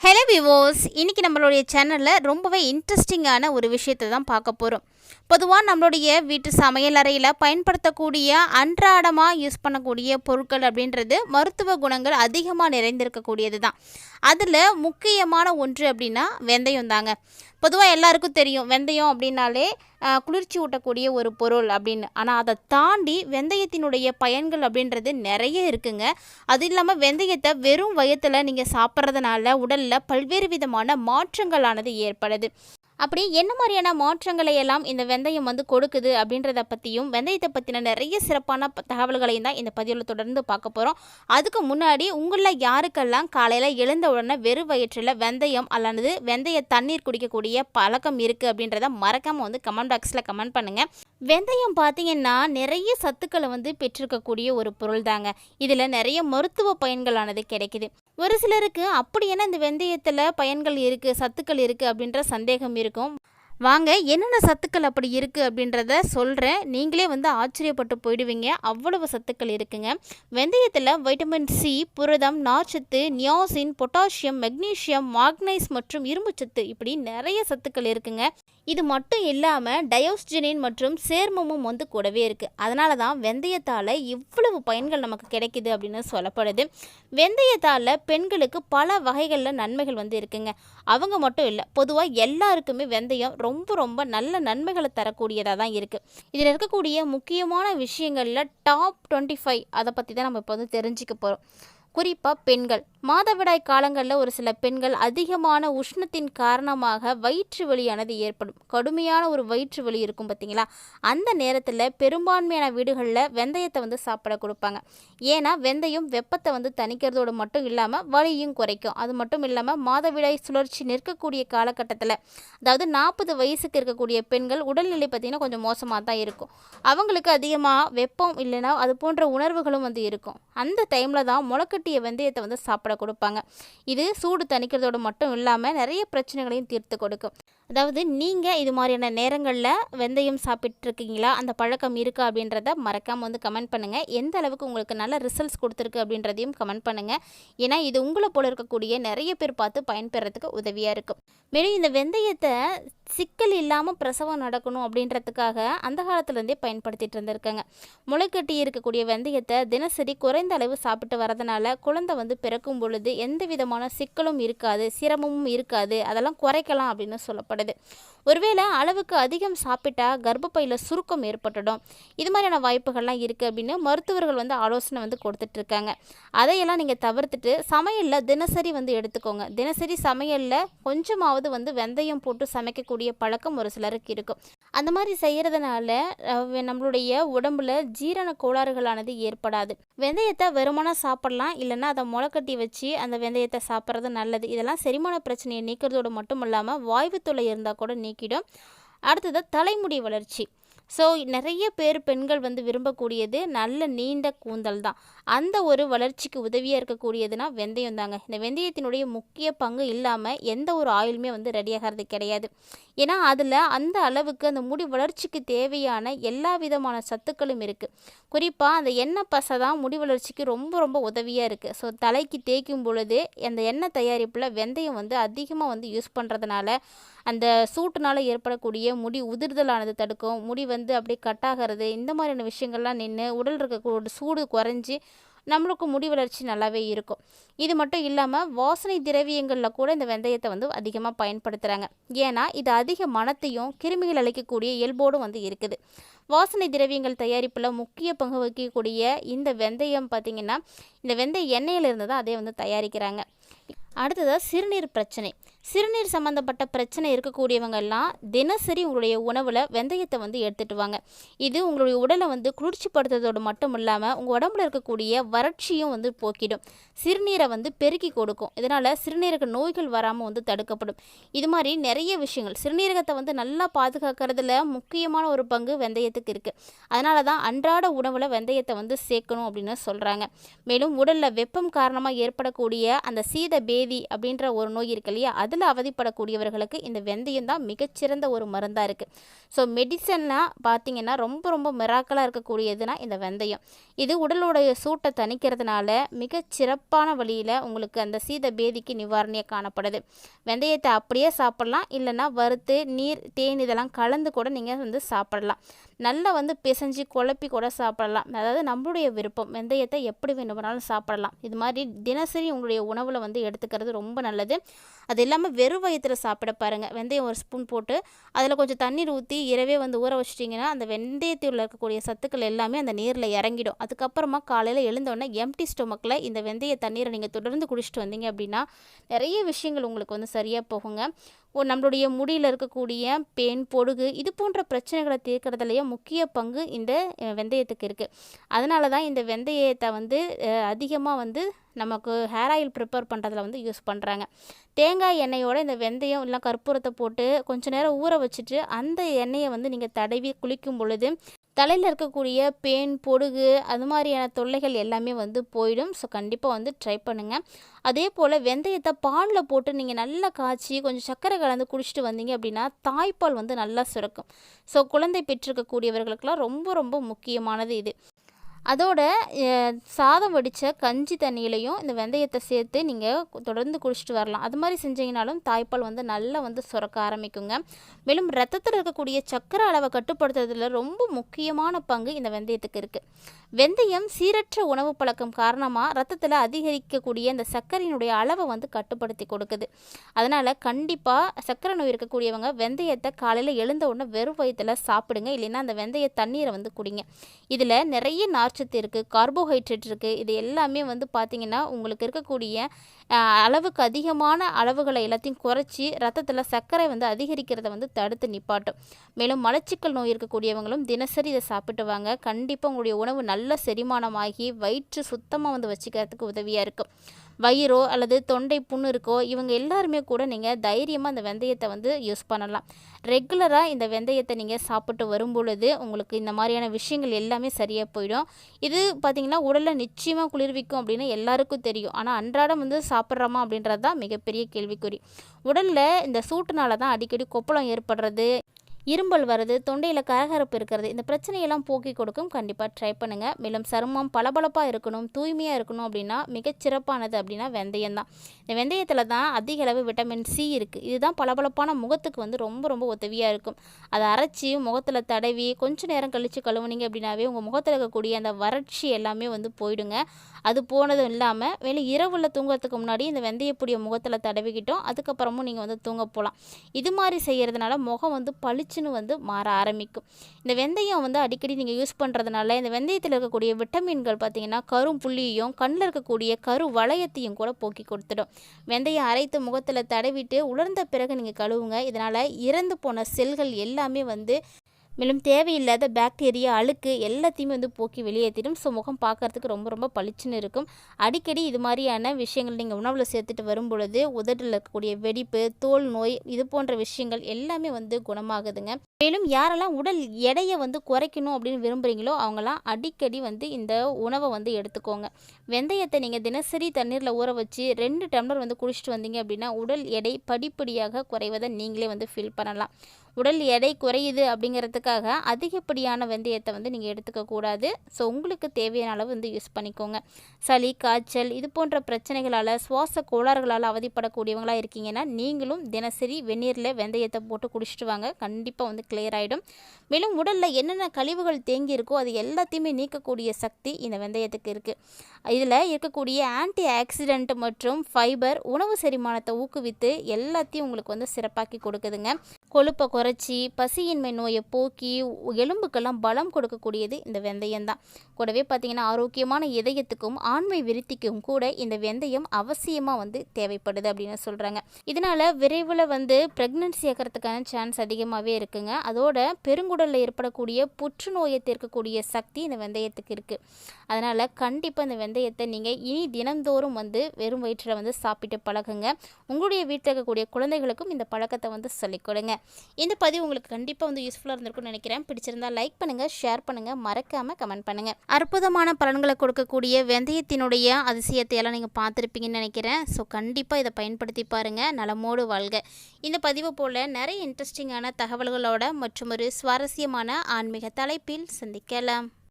Hello விவோஸ் இன்றைக்கி நம்மளுடைய சேனலில் ரொம்பவே இன்ட்ரெஸ்டிங்கான ஒரு விஷயத்தை தான் பார்க்க போகிறோம் பொதுவாக நம்மளுடைய வீட்டு சமையல் அறையில் பயன்படுத்தக்கூடிய அன்றாடமாக யூஸ் பண்ணக்கூடிய பொருட்கள் அப்படின்றது மருத்துவ குணங்கள் அதிகமாக நிறைந்திருக்கக்கூடியது தான் அதில் முக்கியமான ஒன்று அப்படின்னா வெந்தயம் தாங்க. பொதுவாக எல்லாருக்கும் தெரியும். வெந்தயம் அப்படின்னாலே குளிர்ச்சி ஊட்டக்கூடிய ஒரு பொருள் அப்படின்னு. ஆனால் அதை தாண்டி வெந்தயத்தினுடைய பயன்கள் அப்படின்றது நிறைய இருக்குங்க. அது இல்லாமல் வெந்தயத்தை வெறும் வயத்தில் நீங்கள் சாப்பிட்றதுனால உடலில் பல்வேறு விதமான மாற்றங்களானது ஏற்படுது. அப்படி என்ன மாதிரியான மாற்றங்களை எல்லாம் இந்த வெந்தயம் வந்து கொடுக்குது அப்படின்றத பற்றியும் வெந்தயத்தை பற்றின நிறைய சிறப்பான தகவல்களையும் தான் இந்த பதிவில் தொடர்ந்து பார்க்க போகிறோம் அதுக்கு முன்னாடி உங்களில் யாருக்கெல்லாம் காலையில் எழுந்த உடனே வெறும் வயிற்றில் வெந்தயம் அல்லது வெந்தய தண்ணீர் குடிக்கக்கூடிய பழக்கம் இருக்குது அப்படின்றத மறக்காமல் வந்து கமெண்ட் பாக்ஸில் கமெண்ட் பண்ணுங்கள் வெந்தயம் பார்த்தீங்கன்னா நிறைய சத்துக்களை வந்து பெற்றிருக்கக்கூடிய ஒரு பொருள் தாங்க இதில் நிறைய மருத்துவ பயன்களானது கிடைக்குது. ஒரு சிலருக்கு அப்படி என்ன இந்த வெந்தயத்தில் பயன்கள் இருக்குது சத்துக்கள் இருக்குது அப்படின்ற சந்தேகம் இருக்கும். வாங்க என்னென்ன சத்துக்கள் அப்படி இருக்குது அப்படின்றத சொல்கிறேன் நீங்களே வந்து ஆச்சரியப்பட்டு போயிடுவீங்க. அவ்வளவு சத்துக்கள் இருக்குங்க. வெந்தயத்தில் வைட்டமின் சி புரதம் நார்ச்சத்து நியாசின் பொட்டாசியம் மெக்னீசியம் மாக்னைஸ் மற்றும் இரும்புச்சத்து இப்படி நிறைய சத்துக்கள் இருக்குங்க. இது மட்டும் இல்லாமல் டயோஸ்ஜினின் மற்றும் சேர்மமும் வந்து கூடவே இருக்குது அதனால தான் வெந்தயத்தால் இவ்வளவு பயன்கள் நமக்கு கிடைக்குது அப்படின்னு சொல்லப்படுது. வெந்தயத்தால் பெண்களுக்கு பல வகைகளில் நன்மைகள் வந்து இருக்குங்க. அவங்க மட்டும் இல்லை பொதுவாக எல்லாருக்குமே வெந்தயம் ரொம்ப ரொம்ப ரொம்ப நல்ல நன்மைகளை தரக்கூடியதாக தான் இருக்குது இதில் இருக்கக்கூடிய முக்கியமான விஷயங்களில் டாப் டுவெண்ட்டி ஃபைவ் அதை பற்றி தான் நம்ம இப்போ வந்து தெரிஞ்சுக்க போகிறோம் குறிப்பாக பெண்கள். மாதவிடாய் காலங்களில் ஒரு சில பெண்கள் அதிகமான உஷ்ணத்தின் காரணமாக வயிற்று வலியானது ஏற்படும். கடுமையான ஒரு வயிற்று வலி இருக்கும் பார்த்தீங்களா அந்த நேரத்தில் பெரும்பான்மையான வீடுகளில் வெந்தயத்தை வந்து சாப்பிட கொடுப்பாங்க. ஏன்னா வெந்தயம் வெப்பத்தை வந்து தணிக்கிறதோடு மட்டும் இல்லாமல் வலியும் குறைக்கும். அது மட்டும் இல்லாமல் மாதவிடாய் சுழற்சி நிற்கக்கூடிய காலகட்டத்தில் அதாவது நாற்பது வயசுக்கு இருக்கக்கூடிய பெண்கள் உடல்நிலை பார்த்திங்கன்னா கொஞ்சம் மோசமாக தான் இருக்கும். அவங்களுக்கு அதிகமாக வெப்பம் இல்லைன்னா அது போன்ற உணர்வுகளும் வந்து இருக்கும். அந்த டைமில் தான் முளைக்கட்டிய வெந்தயத்தை வந்து சாப்பிட கொடுப்பாங்க. இது சூடு தணிக்கிறதோடு மட்டும் இல்லாமல் நிறைய பிரச்சனைகளையும் தீர்த்து கொடுக்கும். அதாவது நீங்கள் இது மாதிரியான நேரங்களில் வெந்தயம் சாப்பிட்ருக்கீங்களா அந்த பழக்கம் இருக்கா? அப்படின்றத மறக்காமல் வந்து கமெண்ட் பண்ணுங்கள் எந்த அளவுக்கு உங்களுக்கு நல்ல ரிசல்ட்ஸ் கொடுத்துருக்கு அப்படின்றதையும் கமெண்ட் பண்ணுங்கள் ஏன்னா இது உங்களை போல இருக்கக்கூடிய நிறைய பேர் பார்த்து பயன்பெறதுக்கு உதவியாக இருக்கும். மேலும் இந்த வெந்தயத்தை சிக்கல் இல்லாமல் பிரசவம் நடக்கணும் அப்படின்றதுக்காக அந்த காலத்துலேருந்தே பயன்படுத்திகிட்டு இருந்திருக்காங்க. முளைக்கட்டி இருக்கக்கூடிய வெந்தயத்தை தினசரி குறைந்த அளவு சாப்பிட்டு வரதுனால குழந்தை வந்து பிறக்கும் பொழுது எந்த விதமான சிக்கலும் இருக்காது சிரமமும் இருக்காது. அதெல்லாம் குறைக்கலாம் அப்படின்னு சொல்லப்படுது. ஒருவேளை அளவுக்கு அதிகம் சாப்பிட்டா கர்ப்பப்பையில் சுருக்கம் ஏற்பட்டுடும். இது மாதிரியான வாய்ப்புகள்லாம் இருக்குது அப்படின்னு மருத்துவர்கள் வந்து ஆலோசனை வந்து கொடுத்துட்ருக்காங்க அதையெல்லாம் நீங்கள் தவிர்த்துட்டு சமையலில் தினசரி வந்து எடுத்துக்கோங்க. தினசரி சமையலில் கொஞ்சமாவது வந்து வெந்தயம் போட்டு சமைக்கக்கூடிய பழக்கம் ஒரு சிலருக்கு இருக்கும். அந்த மாதிரி செய்கிறதுனால நம்மளுடைய உடம்புல ஜீரண கோளாறுகளானது ஏற்படாது. வெந்தயத்தை வெறுமனா சாப்பிடலாம். இல்லைன்னா அதை முளைக்கட்டி வச்சு அந்த வெந்தயத்தை சாப்பிட்றது நல்லது. இதெல்லாம் செரிமான பிரச்சனையை நீக்கிறதோடு மட்டும் இல்லாமல் வாய்வு தொல்லை இருந்தால் கூட நீக்கிடும். அடுத்தது தலைமுடி வளர்ச்சி. ஸோ நிறைய பேர் பெண்கள் வந்து விரும்பக்கூடியது நல்ல நீண்ட கூந்தல் தான். அந்த ஒரு வளர்ச்சிக்கு உதவியாக இருக்கக்கூடியதுனா வெந்தயம் தாங்க. இந்த வெந்தயத்தினுடைய முக்கிய பங்கு இல்லாமல் எந்த ஒரு ஆயிலுமே வந்து ரெடியாகிறது கிடையாது. ஏன்னா அதில் அந்த அளவுக்கு அந்த முடி வளர்ச்சிக்கு தேவையான எல்லா விதமான சத்துக்களும் இருக்குது குறிப்பாக அந்த எண்ணெய் பசை தான் முடி வளர்ச்சிக்கு ரொம்ப ரொம்ப உதவியாக இருக்குது ஸோ தலைக்கு தேய்க்கும் பொழுது அந்த எண்ணெய் தயாரிப்பில் வெந்தயம் வந்து அதிகமாக வந்து யூஸ் பண்ணுறதுனால அந்த சூட்டுனால் ஏற்படக்கூடிய முடி உதிர்தலானது தடுக்கும். முடி வந்து அப்படியே கட்டாகிறது இந்த மாதிரியான விஷயங்கள்லாம் நின்று உடல் இருக்கக்கூடிய சூடு குறைஞ்சி நம்மளுக்கு முடி வளர்ச்சி நல்லாவே இருக்கும். இது மட்டும் இல்லாமல் வாசனை திரவியங்களில் கூட இந்த வெந்தயத்தை வந்து அதிகமாக பயன்படுத்துகிறாங்க ஏன்னா இது அதிக மனத்தையும் கிருமிகள் அளிக்கக்கூடிய இயல்போடும் வந்து இருக்குது. வாசனை திரவியங்கள் தயாரிப்பில் முக்கிய பங்கு வகிக்கக்கூடிய இந்த வெந்தயம் பார்த்திங்கன்னா இந்த வெந்தய எண்ணெயிலிருந்து தான் அதே வந்து தயாரிக்கிறாங்க. அடுத்ததாக சிறுநீர் பிரச்சனை. சிறுநீர் சம்மந்தப்பட்ட பிரச்சனை இருக்கக்கூடியவங்க எல்லாம் தினசரி உங்களுடைய உணவில் வெந்தயத்தை வந்து எடுத்துட்டு வாங்க இது உங்களுடைய உடலை வந்து குளிர்ச்சிப்படுத்துறதோடு மட்டும் இல்லாமல் உங்கள் உடம்புல இருக்கக்கூடிய வறட்சியும் வந்து போக்கிடும். சிறுநீரை வந்து பெருக்கி கொடுக்கும். இதனால் சிறுநீரக நோய்கள் வராமல் வந்து தடுக்கப்படும். இது மாதிரி நிறைய விஷயங்கள். சிறுநீரகத்தை வந்து நல்லா பாதுகாக்கிறதுல முக்கியமான ஒரு பங்கு வெந்தயத்துக்கு இருக்குது அதனால தான் அன்றாட உணவில் வெந்தயத்தை வந்து சேர்க்கணும் அப்படின்னு சொல்கிறாங்க மேலும் உடலில் வெப்பம் காரணமாக ஏற்படக்கூடிய அந்த சீத பேதி அப்படின்ற ஒரு நோய் இருக்கு இல்லையா அதில் அவதிப்படக்கூடியவர்களுக்கு இந்த வெந்தயம் தான் மிகச்சிறந்த ஒரு மருந்தாக இருக்குது ஸோ மெடிசன்லாம் பார்த்தீங்கன்னா ரொம்ப ரொம்ப மிராக்கலாக இருக்கக்கூடியதுனால் இந்த வெந்தயம். இது உடலுடைய சூட்டை தணிக்கிறதுனால மிக சிறப்பான வழியில் உங்களுக்கு அந்த சீத பேதிக்கு நிவாரணியாக காணப்படுது. வெந்தயத்தை அப்படியே சாப்பிட்லாம். இல்லைன்னா வறுத்து நீர் தேன் இதெல்லாம் கலந்து கூட நீங்கள் வந்து சாப்பிடலாம். நல்லா வந்து பிசைஞ்சு குழப்பி கூட சாப்பிடலாம். அதாவது நம்மளுடைய விருப்பம் வெந்தயத்தை எப்படி வேணுமானாலும் சாப்பிடலாம். இது மாதிரி தினசரி உங்களுடைய உணவில் வந்து எடுத்துக்கிறது ரொம்ப நல்லது. அது இல்லாமல் வெறும் வயிற்றில் சாப்பிட பாருங்கள் வெந்தயம் ஒரு ஸ்பூன் போட்டு அதில் கொஞ்சம் தண்ணீர் ஊற்றி இரவே வந்து ஊற வச்சிட்டிங்கன்னா அந்த வெந்தயத்தில் இருக்கக்கூடிய சத்துக்கள் எல்லாமே அந்த நீரில் இறங்கிடும். அதுக்கப்புறமா காலையில் எழுந்தோடனே எம்டி ஸ்டொமக்கில் இந்த வெந்தய தண்ணீரை நீங்கள் தொடர்ந்து குடிச்சிட்டு வந்தீங்க அப்படின்னா நிறைய விஷயங்கள் உங்களுக்கு வந்து சரியாக போகுங்க. நம்மளுடைய முடியில் இருக்கக்கூடிய பேன் பொடுகு இது போன்ற பிரச்சனைகளை தீர்க்கறதுலேயே முக்கிய பங்கு இந்த வெந்தயத்துக்கு இருக்குது அதனால தான் இந்த வெந்தயத்தை வந்து அதிகமாக வந்து நமக்கு ஹேர் ஆயில் ப்ரிப்பேர் பண்ணுறதுல வந்து யூஸ் பண்ணுறாங்க தேங்காய் எண்ணெயோட இந்த வெந்தயம் இல்லை கற்பூரத்தை போட்டு கொஞ்ச நேரம் ஊற வச்சுட்டு அந்த எண்ணெயை வந்து நீங்கள் தடவி குளிக்கும் பொழுது தலையில் இருக்கக்கூடிய பேன் பொடுகு அது மாதிரியான தொல்லைகள் எல்லாமே வந்து போயிடும். ஸோ கண்டிப்பாக வந்து ட்ரை பண்ணுங்கள் அதே போல் வெந்தயத்தை பாலில் போட்டு நீங்கள் நல்லா காய்ச்சி கொஞ்சம் சர்க்கரை கலந்து குடிச்சிட்டு வந்தீங்க அப்படின்னா தாய்ப்பால் வந்து நல்லா சுரக்கும். ஸோ குழந்தை பெற்றிருக்கக்கூடியவர்களுக்கெல்லாம் ரொம்ப ரொம்ப முக்கியமானது இது. அதோட சாதம் வடித்த கஞ்சி தண்ணியிலையும் இந்த வெந்தயத்தை சேர்த்து நீங்கள் தொடர்ந்து குடிச்சிட்டு வரலாம். அது மாதிரி செஞ்சீங்கனாலும் தாய்ப்பால் வந்து நல்லா வந்து சுரக்க ஆரம்பிக்குங்க. மேலும் ரத்தத்தில் இருக்கக்கூடிய சர்க்கரை அளவை கட்டுப்படுத்துறதுல ரொம்ப முக்கியமான பங்கு இந்த வெந்தயத்துக்கு இருக்குது வெந்தயம் சீரற்ற உணவு பழக்கம் காரணமாக ரத்தத்தில் அதிகரிக்கக்கூடிய இந்த சர்க்கரையினுடைய அளவை வந்து கட்டுப்படுத்தி கொடுக்குது. அதனால் கண்டிப்பாக சர்க்கரை நோய் இருக்கக்கூடியவங்க வெந்தயத்தை காலையில் எழுந்த உடனே வெறும் வயிற்றில் சாப்பிடுங்க. இல்லைன்னா அந்த வெந்தய தண்ணீரை வந்து குடிங்க. இதில் நிறைய நார்ச்சத்து இருக்குது கார்போஹைட்ரேட் இருக்குது இது எல்லாமே வந்து பார்த்திங்கன்னா உங்களுக்கு இருக்கக்கூடிய அளவுக்கு அதிகமான அளவுகளை எல்லாத்தையும் குறைச்சி ரத்தத்தில் சர்க்கரை வந்து அதிகரிக்கிறத வந்து தடுத்து நிப்பாட்டும். மேலும் மலச்சிக்கல் நோய் இருக்கக்கூடியவங்களும் தினசரி இதை சாப்பிட்டு வாங்க. கண்டிப்பாக உங்களுடைய உணவு நல்ல செரிமானமாகி வயிற்று சுத்தமாக வந்து வச்சுக்கிறதுக்கு உதவியாக இருக்கும். வயிறோ அல்லது தொண்டை புண்ணு இருக்கோ இவங்க எல்லாருமே கூட நீங்கள் தைரியமாக அந்த வெந்தயத்தை வந்து யூஸ் பண்ணலாம். ரெகுலராக இந்த வெந்தயத்தை நீங்கள் சாப்பிட்டு வரும் பொழுது உங்களுக்கு இந்த மாதிரியான விஷயங்கள் எல்லாமே சரியாக போயிடும். இது பார்த்திங்கன்னா உடலை நிச்சயமாக குளிர்விக்கும் அப்படின்னு எல்லாருக்கும் தெரியும். ஆனால் அன்றாடம் வந்து சாப்பிட்றோமா அப்படின்றது தான் மிகப்பெரிய கேள்விக்குறி. உடலில் இந்த சூட்டுனால தான் அடிக்கடி கொப்பளம் ஏற்படுறது இரும்பல் வருது தொண்டையில் கரகரப்பு இருக்கிறது இந்த பிரச்சனையெல்லாம் போக்கி கொடுக்கும். கண்டிப்பாக ட்ரை பண்ணுங்கள் மேலும் சருமம் பளபளப்பாக இருக்கணும் தூய்மையாக இருக்கணும் அப்படின்னா மிகச்சிறப்பானது அப்படின்னா வெந்தயம் தான். இந்த வெந்தயத்தில் தான் அதிக அளவு விட்டமின் சி இருக்குது இதுதான் பளபளப்பான முகத்துக்கு வந்து ரொம்ப ரொம்ப உதவியாக இருக்கும். அதை அரைச்சி முகத்தில் தடவி கொஞ்ச நேரம் கழித்து கழுவுனீங்க அப்படின்னாவே உங்கள் முகத்தில் இருக்கக்கூடிய அந்த வறட்சி எல்லாமே வந்து போயிடுங்க. அது போனதும் இல்லாமல் வெளியே இரவில் தூங்குறதுக்கு முன்னாடி இந்த வெந்தயப்பொடியை முகத்தில் தடவிக்கிட்டோம். அதுக்கப்புறமும் நீங்கள் வந்து தூங்க போகலாம் இது மாதிரி செய்கிறதுனால முகம் வந்து பளிச்சுன்னு வந்து மாற ஆரம்பிக்கும். இந்த வெந்தயம் வந்து அடிக்கடி நீங்கள் யூஸ் பண்ணுறதுனால இந்த வெந்தயத்தில் இருக்கக்கூடிய விட்டமின்கள் பார்த்தீங்கன்னா கரும் புள்ளியையும் கண்ணில் இருக்கக்கூடிய கரு வளையத்தையும் கூட போக்கி கொடுத்துடும். வெந்தயம் அரைத்து முகத்தில் தடவிட்டு உலர்ந்த பிறகு நீங்கள் கழுவுங்க. இதனால் இறந்து போன செல்கள் எல்லாமே வந்து மேலும் தேவையில்லாத பாக்டீரியா அழுக்கு எல்லாத்தையுமே வந்து போக்கி வெளியேற்றிடும் ஸோ முகம் பார்க்கறதுக்கு ரொம்ப ரொம்ப பளிச்சுன்னு இருக்கும். அடிக்கடி இது மாதிரியான விஷயங்கள் நீங்கள் உணவில் சேர்த்துட்டு வரும் பொழுது உதட்டில் இருக்கக்கூடிய வெடிப்பு தோல் நோய் இது போன்ற விஷயங்கள் எல்லாமே வந்து குணமாகுதுங்க. மேலும் யாரெல்லாம் உடல் எடையை வந்து குறைக்கணும் அப்படின்னு விரும்புகிறீங்களோ அவங்களாம் அடிக்கடி வந்து இந்த உணவை வந்து எடுத்துக்கோங்க. வெந்தயத்தை நீங்கள் தினசரி தண்ணீரில் ஊற வச்சு ரெண்டு டம்ளர் வந்து குடிச்சிட்டு வந்தீங்க அப்படின்னா உடல் எடை படிப்படியாக குறைவதை நீங்களே வந்து ஃபீல் பண்ணலாம். உடல் எடை குறையுது அப்படிங்கிறதுக்காக அதிகப்படியான வெந்தயத்தை வந்து நீங்கள் எடுத்துக்கக்கூடாது ஸோ உங்களுக்கு தேவையான அளவு வந்து யூஸ் பண்ணிக்கோங்க. சளி காய்ச்சல் இது போன்ற பிரச்சனைகளால் சுவாச கோளாறுகளால் அவதிப்படக்கூடியவங்களாக இருக்கீங்கன்னா நீங்களும் தினசரி வெந்நீரில் வெந்தயத்தை போட்டு குடிச்சிட்டு வாங்க. கண்டிப்பாக வந்து கிளியர் ஆகிடும் மேலும் உடலில் என்னென்ன கழிவுகள் தேங்கி இருக்கோ அது எல்லாத்தையுமே நீக்கக்கூடிய சக்தி இந்த வெந்தயத்துக்கு இருக்குது இதில் இருக்கக்கூடிய ஆன்டி ஆக்சிடென்ட் மற்றும் ஃபைபர் உணவு செரிமானத்தை ஊக்குவித்து எல்லாத்தையும் உங்களுக்கு வந்து சிறப்பாக்கி கொடுக்குதுங்க. கொழுப்பை குறைச்சி பசியின்மை நோயை போக்கி எலும்புக்கெல்லாம் பலம் கொடுக்கக்கூடியது இந்த வெந்தயம் தான். கூடவே பார்த்தீங்கன்னா ஆரோக்கியமான இதயத்துக்கும் ஆண்மை விருத்திக்கும் கூட இந்த வெந்தயம் அவசியமாக வந்து தேவைப்படுது அப்படின்னு சொல்கிறாங்க இதனால் விரைவில் வந்து ப்ரெக்னன்சி ஏற்கிறதுக்கான சான்ஸ் அதிகமாகவே இருக்குங்க. அதோட பெருங்குடலில் ஏற்படக்கூடிய புற்றுநோயை தீர்க்கக்கூடிய சக்தி இந்த வெந்தயத்துக்கு இருக்குது அதனால் கண்டிப்பாக இந்த வெந்தயம் வெந்தயத்தை நீங்கள் இனி தினந்தோறும் வந்து வெறும் வயிற்றில் வந்து சாப்பிட்டு பழகுங்க. உங்களுடைய வீட்டில் இருக்கக்கூடிய குழந்தைகளுக்கும் இந்த பழக்கத்தை வந்து சொல்லிக் கொடுங்க. இந்த பதிவு உங்களுக்கு கண்டிப்பாக வந்து யூஸ்ஃபுல்லாக இருந்திருக்கும்னு நினைக்கிறேன். பிடிச்சிருந்தா லைக் பண்ணுங்கள் ஷேர் பண்ணுங்கள் மறக்காமல் கமெண்ட் பண்ணுங்கள் அற்புதமான பலன்களை கொடுக்கக்கூடிய வெந்தயத்தினுடைய அதிசயத்தை எல்லாம் நீங்கள் பார்த்துருப்பீங்கன்னு நினைக்கிறேன். ஸோ கண்டிப்பாக இதை பயன்படுத்தி பாருங்கள் நலமோடு வாழ்க. இந்த பதிவு போல் நிறைய இன்ட்ரெஸ்டிங்கான தகவல்களோட மற்றும் ஒரு சுவாரஸ்யமான ஆன்மீக தலைப்பில் சந்திக்கலாம்.